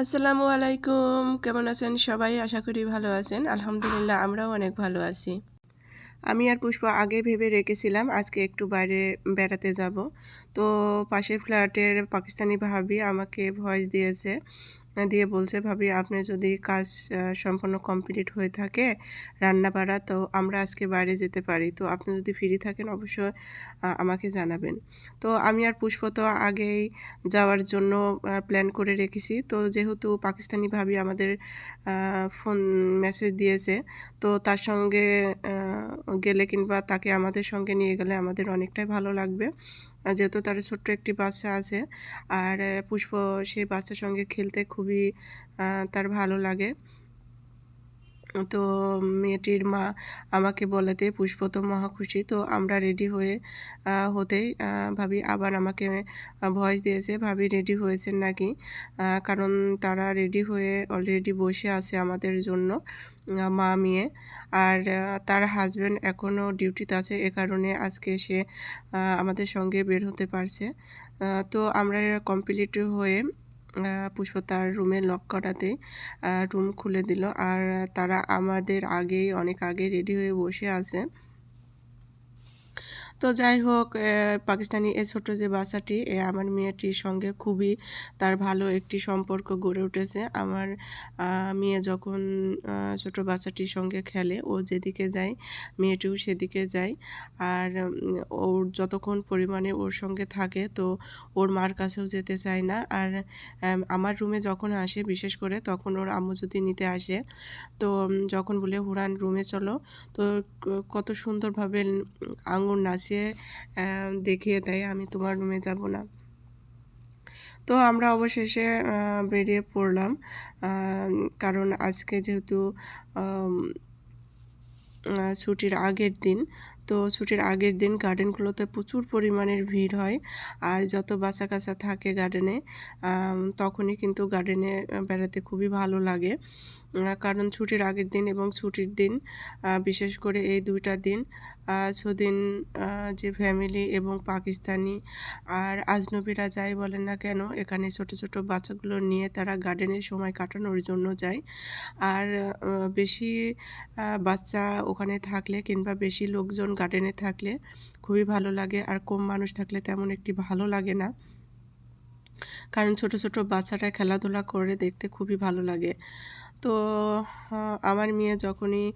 আসসালামু আলাইকুম। কেমন আছেন সবাই? আশা করি ভালো আছেন। আলহামদুলিল্লাহ, আমরাও অনেক ভালো আছি। আমি আর পুষ্প আগে ভেবে রেখেছিলাম, আজকে একটু বাইরে বেড়াতে যাব। তো পাশের ফ্ল্যাটের পাকিস্তানি ভাবি আমাকে ভয়েস দিয়েছে দিয়ে বলছে, ভাবি আপনার যদি কাজ সম্পূর্ণ কমপ্লিট হয়ে থাকে, রান্না বাড়া, তো আমরা আজকে বাইরে যেতে পারি। তো আপনি যদি ফ্রি থাকেন, অবশ্যই আমাকে জানাবেন। তো আমি আর পুষ্প তো আগেই যাওয়ার জন্য প্ল্যান করে রেখেছি। তো যেহেতু পাকিস্তানি ভাবি আমাদের ফোন মেসেজ দিয়েছে, তো তার সঙ্গে গেলে কিংবা তাকে আমাদের সঙ্গে নিয়ে গেলে আমাদের অনেকটাই ভালো লাগবে। যেহেতু তার ছোট্ট একটি বাচ্চা আছে, আর পুষ্প সেই বাচ্চার সঙ্গে খেলতে খুবই তার ভালো লাগে। তো মেয়েটির মা আমাকে বলাতে, পুষ্প তো মহা খুশি, তো আমরা রেডি হয়ে হতেই ভাবি আবার আমাকে ভয়েস দিয়েছে, ভাবি রেডি হয়েছেন নাকি? কারণ তারা রেডি হয়ে অলরেডি বসে আছে আমাদের জন্য মা মেয়ে। আর তার হাজব্যান্ড এখনও ডিউটিতে আছে, এ কারণে আজকে সে আমাদের সঙ্গে বের হতে পারছে। তো আমরা কমপ্লিট হয়ে পুষ্প তার রুমে লক করাতে রুম খুলে দিল। আর তারা আমাদের আগেই, অনেক আগে রেডি হয়ে বসে আছে। তো যাই হোক পাকিস্তানি এই ছোটো যে বাচ্চাটি আমার মেয়েটির সঙ্গে খুবই তার ভালো একটি সম্পর্ক গড়ে উঠেছে। আমার মেয়ে যখন ছোট বাচ্চাটির সঙ্গে খেলে, ও যেদিকে যায়, মেয়েটিও সেদিকে যায়। আর ওর যতক্ষণ পরিমাণে ওর সঙ্গে থাকে, তো ওর মার কাছেও যেতে চায় না। আর আমার রুমে যখন আসে, বিশেষ করে তখন ওর আম্মু যদি নিতে আসে, তো যখন বলে, হুরান রুমে চলো। তো কত সুন্দরভাবে আঙুর নাচে এসে দেখিয়ে দেয়, আমি তোমার রুমে যাব না। তো আমরা অবশেষে বেরিয়ে পড়লাম কারণ আজকে যেহেতু ছুটির আগের দিন তো ছুটির আগের দিন গার্ডেনগুলোতে প্রচুর পরিমাণের ভিড় হয় আর যত বাচ্চা কাচ্চা থাকে গার্ডেনে তখনই কিন্তু গার্ডেনে বেড়াতে খুবই ভালো লাগে। কারণ ছুটির আগের দিন এবং ছুটির দিন বিশেষ করে এই দুইটা দিন ছদিন যে ফ্যামিলি এবং পাকিস্তানি আর আজনবীরা যাই বলেন না কেন, এখানে ছোট ছোট বাচ্চাগুলো নিয়ে তারা গার্ডেনে সময় কাটানোর জন্য যায়। আর বেশি বাচ্চা ওখানে থাকলে কিংবা বেশি লোকজন গার্ডেনে থাকলে খুবই ভালো লাগে। আর কম মানুষ থাকলে তেমন একটি ভালো লাগে না। কারণ ছোট ছোট বাচ্চারা খেলাধুলা করে দেখতে খুবই ভালো লাগে। তো আমার মেয়ে যখনই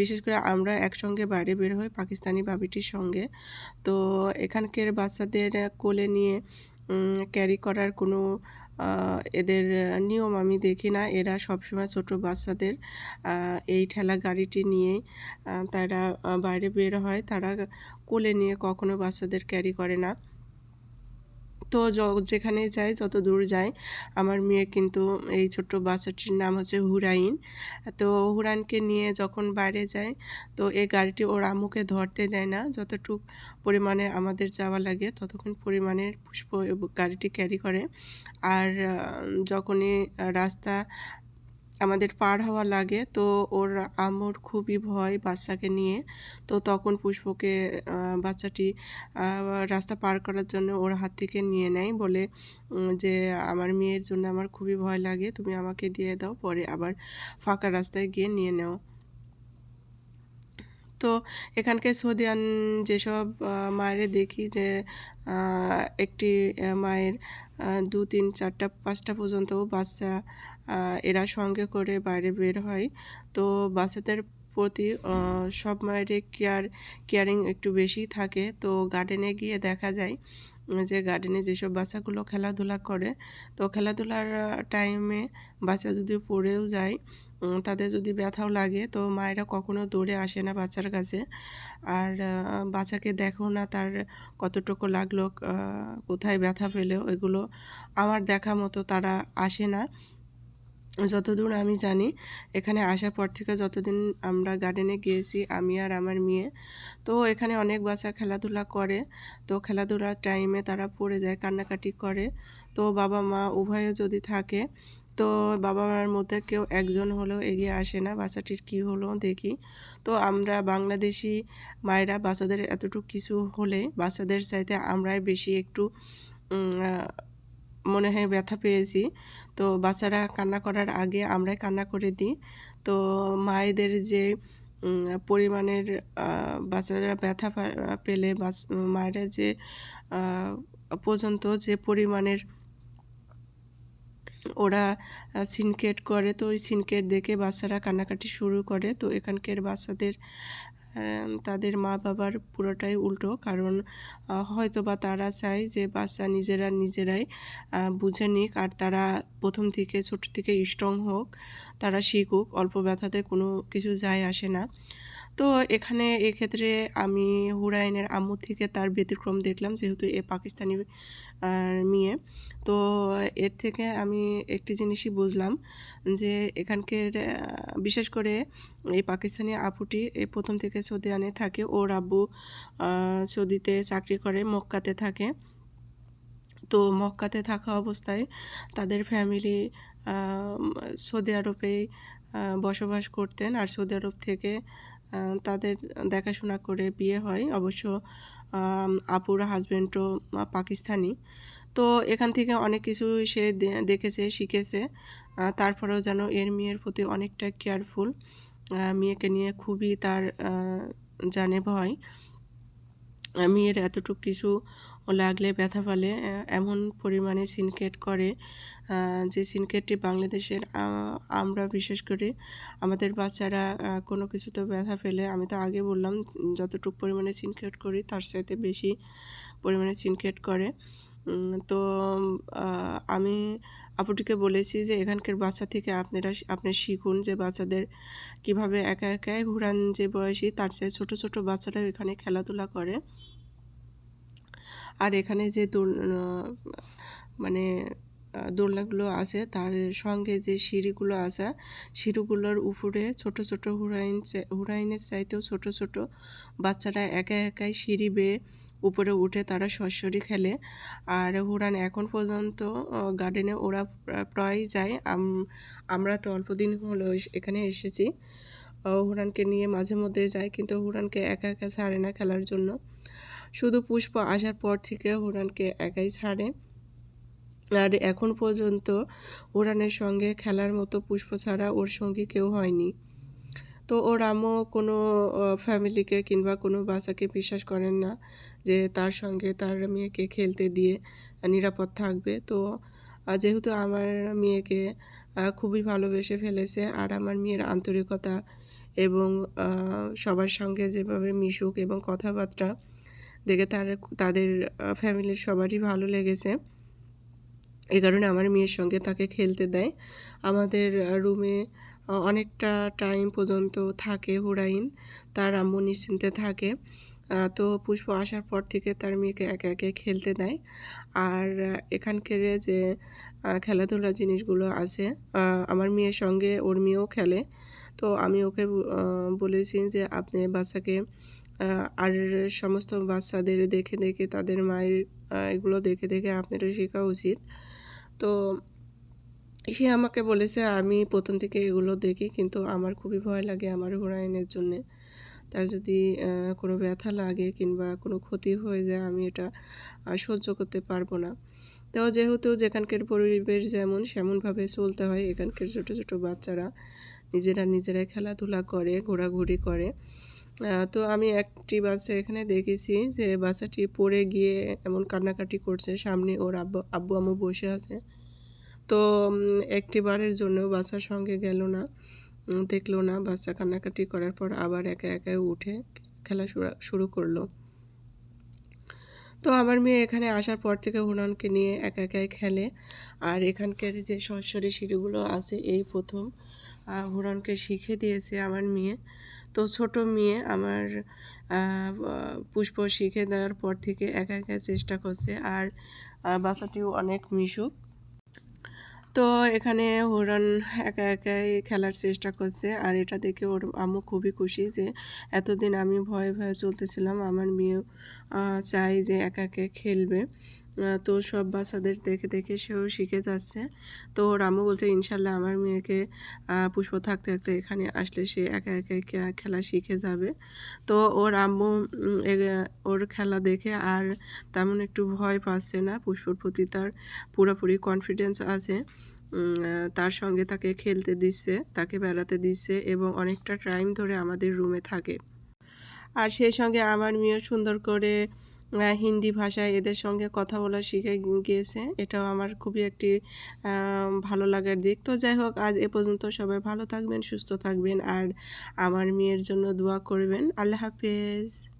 বিশেষ করে আমরা একসঙ্গে বাইরে বের হই পাকিস্তানি বাবিটির সঙ্গে, তো এখানকার বাচ্চাদের কোলে নিয়ে ক্যারি করার কোনো এদের নিয়ম আমি দেখি না। এরা সবসময় ছোট বাচ্চাদের এই ঠেলা গাড়িটি নিয়ে তারা বাইরে বের হয়। তারা কোলে নিয়ে কখনো বাচ্চাদের ক্যারি করে না। তো যেখানে যায়, যত দূর যায়, আমার মেয়ে কিন্তু এই ছোট্ট বাচ্চাটির নাম হচ্ছে হুরাইন। তো হুরাইনকে নিয়ে যখন বাইরে যায়, তো এই গাড়িটি ওর আমুকে ধরতে দেয় না। যতটুক পরিমাণে আমাদের যাওয়া লাগে, ততক্ষণ পরিমাণের পুষ্প গাড়িটি ক্যারি করে। আর যখনই রাস্তা আমাদের পার হওয়া লাগে। তো ওর আম্মুর খুবই ভয় বাচ্চাকে নিয়ে। তো তখন পুষ্পকে বাচ্চাটি রাস্তা পার করার জন্য ওর হাত থেকে নিয়ে নেয়। বলে যে, আমার মেয়ের জন্য আমার খুবই ভয় লাগে। তুমি আমাকে দিয়ে দাও, পরে আবার ফাঁকা রাস্তায় গিয়ে নিয়ে নাও। তো এখানকার সৌদিয়ান যেসব মায়ের দেখি যে একটি মায়ের দু, তিন, চারটা, পাঁচটা পর্যন্ত বাচ্চা এরা সঙ্গে করে বাইরে বের হয়। তো বাচ্চাদের প্রতি সব মায়েরই কেয়ার কেয়ারিং একটু বেশি থাকে। তো গার্ডেনে গিয়ে দেখা যায় যে গার্ডেনে যেসব বাচ্চাগুলো খেলাধুলা করে, তো খেলাধুলার টাইমে বাচ্চা যদি পড়েও যায় তাদের যদি ব্যথাও লাগে, তো মায়েরা কখনো দৌড়ে আসে না বাচ্চার কাছে। আর বাচ্চাকে দেখো না তার কতটুকু লাগল কোথায় ব্যথা পেলে ওইগুলো আমার দেখা মতো তারা আসে না। যতদূর আমি জানি, এখানে আসার পর থেকে যতদিন আমরা গার্ডেনে গিয়েছি, আমি আর আমার মেয়ে, তো এখানে অনেক বাচ্চা খেলাধুলা করে। তো খেলাধুলার টাইমে তারা পড়ে যায়, কান্নাকাটি করে। তো বাবা মা উভয়ে যদি থাকে, তো বাবা মার মধ্যে কেউ একজন হলেও এগিয়ে আসে না, বাচ্চাটির কি হলো দেখি। তো আমরা বাংলাদেশি মায়েরা বাচ্চাদের এতটুকু কিছু হলে বাচ্চাদের চাইতে আমরাই বেশি একটু মনে হয় ব্যথা পেয়েছি। তো বাচ্চারা কান্না করার আগে আমরাই কান্না করে দিই। তো মায়েদের যে পরিমাণের বাচ্চারা ব্যথা পেলে মায়েরা যে পর্যন্ত যে পরিমাণের, ওরা সিনকেট করে, তো ওই সিনকেট দেখে বাচ্চারা কান্নাকাটি শুরু করে। তো এখানকার বাচ্চাদের তাদের মা বাবার পুরোটাই উল্টো। কারণ হয়তো বা তারা চায় যে বাচ্চা নিজেরা নিজেরাই বুঝে নিক। আর তারা প্রথম থেকে ছোট থেকে স্ট্রং হোক, তারা শিখুক। অল্প ব্যথাতে কোনো কিছু যায় আসে না। তো এখানে এক্ষেত্রে আমি হুরাইনের আম্মু থেকে তার ব্যতিক্রম দেখলাম, যেহেতু এ পাকিস্তানি মেয়ে। তো এর থেকে আমি একটি জিনিসই বুঝলাম যে এখানকার বিশেষ করে এই পাকিস্তানি আপুটি এই প্রথম থেকে সৌদি আনে থাকে, ওর আব্বু সৌদিতে চাকরি করে, মক্কাতে থাকে। তো মক্কাতে থাকা অবস্থায় তাদের ফ্যামিলি সৌদি আরবেই বসবাস করতেন। আর সৌদি আরব থেকে তাদের দেখাশোনা করে বিয়ে হয়। অবশ্য আপুর হাজব্যান্ডও পাকিস্তানি। তো এখান থেকে অনেক কিছু সে দেখেছে, শিখেছে। তারপরেও যেন এর মেয়ের প্রতি অনেকটা কেয়ারফুল মেয়েকে নিয়ে খুবই তার জানে ভয়। মেয়ের এতটুকু কিছু লাগলে ব্যথা পেলে এমন পরিমাণে সিনকেট করে যে সিনকেটটি বাংলাদেশের আমরা বিশেষ করে আমাদের বাচ্চারা কোনো কিছুতে ব্যথা পেলে, আমি তো আগে বললাম, যতটুকু পরিমাণে সিনকেট করি, তার সাথে বেশি পরিমাণে সিনকেট করে। তো আমি আপুটিকে বলেছি যে, এখানকার বাচ্চা থেকে আপনারা আপনি শিখুন যে বাচ্চাদের কীভাবে একা একা ঘুরান যে বয়সী, তার চেয়ে ছোটো ছোটো বাচ্চারাও এখানে খেলাধুলা করে। আর এখানে যে দোল মানে দোলনাগুলো আছে, তার সঙ্গে যে সিঁড়িগুলো আছে, সিঁড়িগুলোর উপরে ছোট ছোট হুরাইন হুরাইনের চাইতেও ছোট ছোট বাচ্চারা একা একাই সিঁড়ি বেয়ে উপরে উঠে তারা সরাসরি খেলে। আর হুরান এখন পর্যন্ত গার্ডেনে ওরা প্রা- প্রায় যায়। আমরা তো অল্প দিন হলো এখানে এসেছি। হুরানকে নিয়ে মাঝে মধ্যে যায়, কিন্তু হুরানকে একা একা ছাড়ে না খেলার জন্য। শুধু পুষ্প আসার পর থেকে হুরানকে একাই ছাড়ে। আর এখন পর্যন্ত উড়ানের সঙ্গে খেলার মতো পুষ্প ছাড়া ওর সঙ্গী কেউ হয়নি। তো ওর আম্মু কোনো ফ্যামিলিকে কিংবা কোনো বাচ্চাকে বিশ্বাস করেন না যে তার সঙ্গে তার মেয়েকে খেলতে দিয়ে নিরাপদ থাকবে। তো যেহেতু আমার মেয়েকে খুবই ভালোবেসে ফেলেছে আর আমার মেয়ের আন্তরিকতা এবং সবার সঙ্গে যেভাবে মিশুক এবং কথাবার্তা দেখে তার তাদের ফ্যামিলির সবারই ভালো লেগেছে। এই কারণে আমার মেয়ের সঙ্গে তাকে খেলতে দেয়। আমাদের রুমে অনেকটা টাইম পর্যন্ত থাকে হুরাইন। তার আম্মু নিশ্চিন্তে থাকে। তো পুষ্প আসার পর থেকে তার মেয়েকে একে একে খেলতে দেয়। আর এখানকার যে আহ, খেলাধুলার জিনিসগুলো আছে আমার মেয়ের সঙ্গে ওর মেয়েও খেলে। তো আমি ওকে বলেছি যে আপনি বাচ্চাকে আর সমস্ত বাচ্চাদের দেখে দেখে তাদের মায়ের এগুলো দেখে দেখে আপনারও শেখা উচিত। তো সে আমাকে বলেছে, আমি প্রথম থেকে এগুলো দেখি, কিন্তু আমার খুবই ভয় লাগে আমার হুরাইনের জন্যে। তার যদি কোনো ব্যথা লাগে কিংবা কোনো ক্ষতি হয়ে যায়, আমি এটা সহ্য করতে পারব না। তো যেহেতু যেখানকার পরিবেশ যেমন, সেমনভাবে চলতে হয়। এখানকার ছোটো ছোটো বাচ্চারা নিজেরা নিজেরাই খেলাধুলা করে, ঘোরাঘুরি করে। তো আমি একটি বাচ্চা এখানে দেখেছি যে বাচ্চাটি পড়ে গিয়ে এমন কান্নাকাটি করছে সামনে ওর আব্বু আব্বু আম্মু বসে আছে। তো একটি বারের জন্য বাচ্চার সঙ্গে গেল না দেখল না। বাচ্চা কান্নাকাটি করার পর আবার একা একাই উঠে খেলা শুরা- করল। তো আমার মেয়ে এখানে আসার পর থেকে হুনানকে নিয়ে একা একাই খেলে। আর এখানকার যে সরসরি সিঁড়িগুলো আছে এই প্রথম আহ, হুরনকে শিখে দিয়েছে আমার মেয়ে। তো ছোট মেয়ে আমার পুষ্প শিখে দেওয়ার পর থেকে একা একা চেষ্টা করছে আর বাচ্চাটিও অনেক মিশুক। তো এখানে হুরন একা একাই খেলার চেষ্টা করছে আর এটা দেখে ওর আম্মু খুবই খুশি যে এতদিন আমি ভয়ে ভয়ে চলতেছিলাম, আমার মেয়েও চাই যে একা একা খেলবে। তো সব বাচ্চাদের দেখে দেখে সেও শিখে যাচ্ছে। তো ওর আম্মু বলছে, ইনশাল্লাহ আমার মেয়েকে পুষ্প থাকতে থাকতে এখানে আসলে সে একা একা খেলা শিখে যাবে। তো ওর আম্মু ওর খেলা দেখে আর তেমন একটু ভয় পাচ্ছে না। পুষ্পর প্রতি তার পুরোপুরি কনফিডেন্স আছে। তার সঙ্গে তাকে খেলতে দিচ্ছে, তাকে বেড়াতে দিচ্ছে এবং অনেকটা টাইম ধরে আমাদের রুমে থাকে। আর সেই সঙ্গে আমার মেয়েও সুন্দর করে হিন্দি ভাষায় এদের সঙ্গে কথা বলা শিখে গিয়েছে। এটাও আমার খুবই একটি ভালো লাগার দিক। তো যাই হোক, আজ এ পর্যন্ত সবাই ভালো থাকবেন, সুস্থ থাকবেন। আর আমার মেয়ের জন্য দোয়া করবেন। আল্লাহ হাফেজ।